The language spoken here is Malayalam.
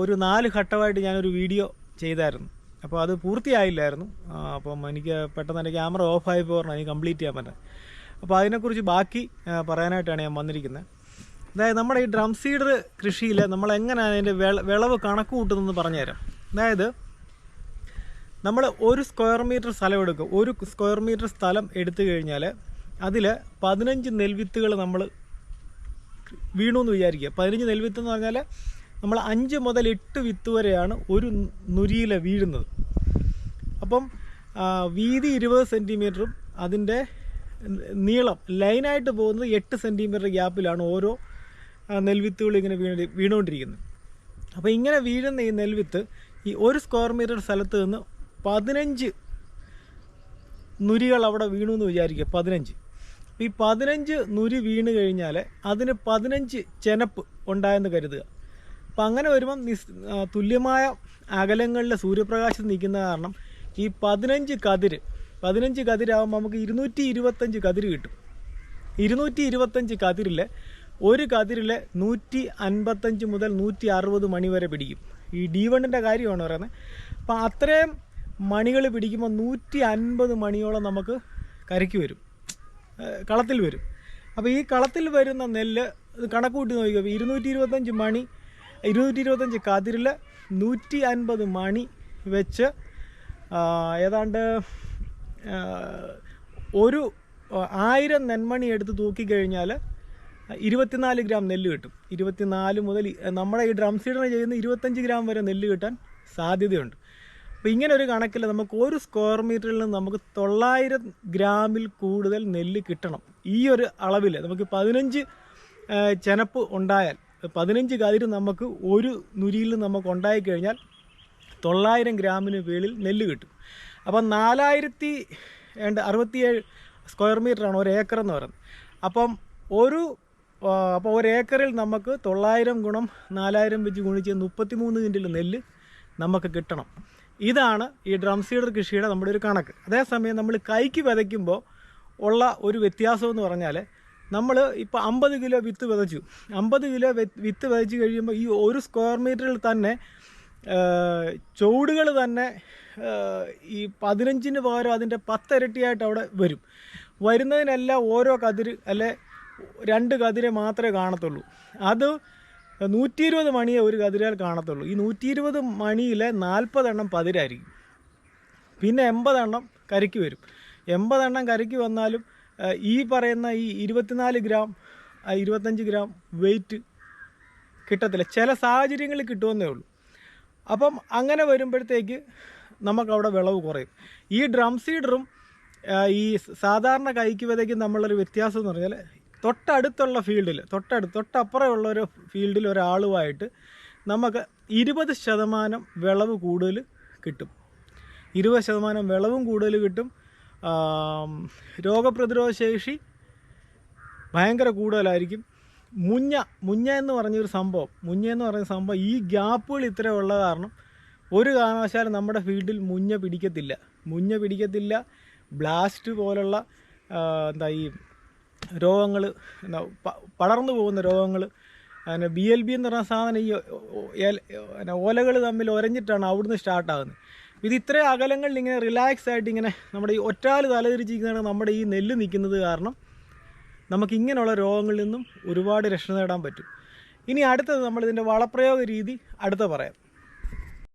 ഒരു നാല് ഘട്ടമായിട്ട് ഞാനൊരു വീഡിയോ ചെയ്തായിരുന്നു. അപ്പോൾ അത് പൂർത്തിയായില്ലായിരുന്നു. അപ്പം എനിക്ക് പെട്ടെന്ന് എന്റെ ക്യാമറ ഓഫായി പോകാൻ എനിക്ക് കംപ്ലീറ്റ് ചെയ്യാൻ പറ്റുന്നത് അപ്പോൾ അതിനെക്കുറിച്ച് ബാക്കി പറയാനായിട്ടാണ് ഞാൻ വന്നിരിക്കുന്നത് അതായത് നമ്മുടെ ഈ ഡ്രം സീഡർ കൃഷിയിൽ നമ്മൾ എങ്ങനെയാണ് അതിന്റെ വിള വിളവ് കണക്ക് കൂട്ടുന്നതെന്ന് പറഞ്ഞുതരാം. അതായത് നമ്മൾ ഒരു സ്ക്വയർ മീറ്റർ സ്ഥലം എടുക്കും ഒരു സ്ക്വയർ മീറ്റർ സ്ഥലം എടുത്തു കഴിഞ്ഞാൽ അതിൽ പതിനഞ്ച് നെൽവിത്തുകൾ നമ്മൾ വീണു എന്ന് വിചാരിക്കുക. പതിനഞ്ച് നെൽവിത്ത് എന്ന് പറഞ്ഞാൽ നമ്മൾ അഞ്ച് മുതൽ എട്ട് വിത്ത് വരെയാണ് ഒരു നുരിയില വീഴുന്നത്. അപ്പം വീതി ഇരുപത് സെന്റിമീറ്ററും അതിന്റെ നീളം ലൈനായിട്ട് പോകുന്നത് എട്ട് സെന്റിമീറ്റർ ഗ്യാപ്പിലാണ് ഓരോ നെൽവിത്തുകൾ ഇങ്ങനെ വീണ് വീണുകൊണ്ടിരിക്കുന്നത്. അപ്പോൾ ഇങ്ങനെ വീഴുന്ന ഈ നെൽവിത്ത് ഈ ഒരു സ്ക്വയർ മീറ്റർ സ്ഥലത്ത് നിന്ന് പതിനഞ്ച് നുരികൾ അവിടെ വീണു എന്ന് വിചാരിക്കുക പതിനഞ്ച്. ഈ പതിനഞ്ച് നുരി വീണ് കഴിഞ്ഞാൽ അതിന് പതിനഞ്ച് ചെനപ്പ് ഉണ്ടായെന്ന് കരുതുക. അപ്പം അങ്ങനെ വരുമ്പം നിസ് തുല്യമായ അകലങ്ങളിൽ സൂര്യപ്രകാശം നിൽക്കുന്ന കാരണം ഈ പതിനഞ്ച് കതിര് പതിനഞ്ച് കതിരാകുമ്പോൾ നമുക്ക് ഇരുന്നൂറ്റി ഇരുപത്തഞ്ച് കതിര് കിട്ടും. ഇരുന്നൂറ്റി ഇരുപത്തഞ്ച് കതിരിൽ ഒരു കതിരിൽ നൂറ്റി അൻപത്തഞ്ച് മുതൽ നൂറ്റി അറുപത് മണി വരെ പിടിക്കും. ഈ ഡി വണ്ണിന്റെ കാര്യമാണ് പറയുന്നത്. അപ്പം അത്രയും മണികൾ പിടിക്കുമ്പോൾ നൂറ്റി അൻപത് മണിയോളം നമുക്ക് കരയ്ക്ക് വരും. കളത്തിൽ വരും. അപ്പോൾ ഈ കളത്തിൽ വരുന്ന നെല്ല് കണക്കൂട്ടി കണക്ക് കൂട്ടി നോക്കിയോ ഇരുന്നൂറ്റി ഇരുപത്തഞ്ച് മണി ഇരുന്നൂറ്റി ഇരുപത്തഞ്ച് കതിരിൽ നൂറ്റി അൻപത് മണി വെച്ച് ഏതാണ്ട് ഒരു ആയിരം നെന്മണി എടുത്ത് തൂക്കിക്കഴിഞ്ഞാൽ ഇരുപത്തിനാല് ഗ്രാം നെല്ല് കിട്ടും. ഇരുപത്തിനാല് മുതൽ നമ്മുടെ ഈ ഡ്രം സീഡറിന് ചെയ്യുന്ന ഇരുപത്തഞ്ച് ഗ്രാം വരെ നെല്ല് കിട്ടാൻ സാധ്യതയുണ്ട്. അപ്പോൾ ഇങ്ങനെ ഒരു കണക്കിൽ നമുക്ക് ഒരു സ്ക്വയർ മീറ്ററിൽ നിന്ന് നമുക്ക് തൊള്ളായിരം ഗ്രാമിൽ കൂടുതൽ നെല്ല് കിട്ടണം. ഈ ഒരു അളവിൽ നമുക്ക് പതിനഞ്ച് ചെനപ്പ് ഉണ്ടായാൽ പതിനഞ്ച് കതിര് നമുക്ക് ഒരു നുരിയിൽ നമുക്ക് ഉണ്ടായി കഴിഞ്ഞാൽ തൊള്ളായിരം ഗ്രാമിന് മേളിൽ നെല്ല് കിട്ടും. അപ്പം നാലായിരത്തി ഏണ്ട് അറുപത്തിയേഴ് സ്ക്വയർ മീറ്ററാണ് ഒരു ഏക്കർ എന്ന് പറയുന്നത്. അപ്പം ഒരു അപ്പോൾ ഒരു ഏക്കറിൽ നമുക്ക് തൊള്ളായിരം ഗുണം നാലായിരം വെച്ച് ഗുണിച്ച് മുപ്പത്തി മൂന്ന് കിൻഡിൽ നെല്ല് നമുക്ക് കിട്ടണം. ഇതാണ് ഈ ഡ്രം സീഡർ കൃഷിയുടെ നമ്മുടെ ഒരു കണക്ക്. അതേസമയം നമ്മൾ കൈക്ക് വിതയ്ക്കുമ്പോൾ ഉള്ള ഒരു വ്യത്യാസം എന്ന് പറഞ്ഞാൽ നമ്മൾ ഇപ്പോൾ അമ്പത് കിലോ വിത്ത് വിതച്ചു. അമ്പത് കിലോ വിത്ത് വിതച്ച് കഴിയുമ്പോൾ ഈ ഒരു സ്ക്വയർ മീറ്ററിൽ തന്നെ ചുവടുകൾ തന്നെ ഈ പതിനഞ്ചിന് പകരം അതിന്റെ പത്തിരട്ടിയായിട്ട് അവിടെ വരും. വരുന്നതിനെല്ലാം ഓരോ കതിര് അല്ലെ രണ്ട് കതിരെ മാത്രമേ കാണത്തുള്ളൂ. അത് നൂറ്റി ഇരുപത് മണിയെ ഒരു കതിരാൽ കാണത്തുള്ളൂ. ഈ നൂറ്റി ഇരുപത് മണിയിലെ നാൽപ്പതെണ്ണം പതിരായിരിക്കും. പിന്നെ എൺപതെണ്ണം കരയ്ക്ക് വരും. എൺപതെണ്ണം കരയ്ക്ക് വന്നാലും ഈ പറയുന്ന ഈ ഇരുപത്തിനാല് ഗ്രാം ഇരുപത്തഞ്ച് ഗ്രാം വെയിറ്റ് കിട്ടത്തില്ല. ചില സാഹചര്യങ്ങളിൽ കിട്ടുമെന്നേ ഉള്ളൂ. അപ്പം അങ്ങനെ വരുമ്പോഴത്തേക്ക് നമുക്കവിടെ വിളവ് കുറയും. ഈ ഡ്രം സീഡറും ഈ സാധാരണ കൈക്ക് വിതയ്ക്കും നമ്മളൊരു വ്യത്യാസം എന്ന് പറഞ്ഞാൽ തൊട്ടടുത്തുള്ള ഫീൽഡിൽ തൊട്ടടുത്ത് തൊട്ടപ്പുറമുള്ള ഒരു ഫീൽഡിൽ ഒരാളുമായിട്ട് നമുക്ക് ഇരുപത് ശതമാനം വിളവ് കൂടുതൽ കിട്ടും. ഇരുപത് ശതമാനം വിളവും കൂടുതൽ കിട്ടും. രോഗപ്രതിരോധ ശേഷി ഭയങ്കര കൂടുതലായിരിക്കും. മുഞ്ഞ മുഞ്ഞ എന്ന് പറഞ്ഞൊരു സംഭവം മുഞ്ഞ എന്ന് പറഞ്ഞ സംഭവം ഈ ഗ്യാപ്പുകൾ ഇത്ര ഉള്ള കാരണം ഒരു കാരണവശാലും നമ്മുടെ ഫീൽഡിൽ മുഞ്ഞ പിടിക്കത്തില്ല. മുഞ്ഞ പിടിക്കത്തില്ല. ബ്ലാസ്റ്റ് പോലുള്ള എന്താ ഈ രോഗങ്ങൾ എന്താ പടർന്നു പോകുന്ന രോഗങ്ങൾ പിന്നെ ബി എൽ ബി എന്ന് പറഞ്ഞ സാധനം ഈ ഓലകൾ തമ്മിൽ ഒരഞ്ഞിട്ടാണ് അവിടുന്ന് സ്റ്റാർട്ടാകുന്നത്. ഇത് ഇത്രയും അകലങ്ങളിൽ ഇങ്ങനെ റിലാക്സ് ആയിട്ട് ഇങ്ങനെ നമ്മുടെ ഈ ഒറ്റാൽ തലതിരിച്ചിരിക്കുന്നതാണ് നമ്മുടെ ഈ നെല്ല് നിൽക്കുന്നത് കാരണം നമുക്ക് ഇങ്ങനെയുള്ള രോഗങ്ങളിൽ നിന്നും ഒരുപാട് രക്ഷ നേടാൻ പറ്റും. ഇനി അടുത്തത് നമ്മളിതിന്റെ വളപ്രയോഗ രീതി അടുത്ത പറയാം.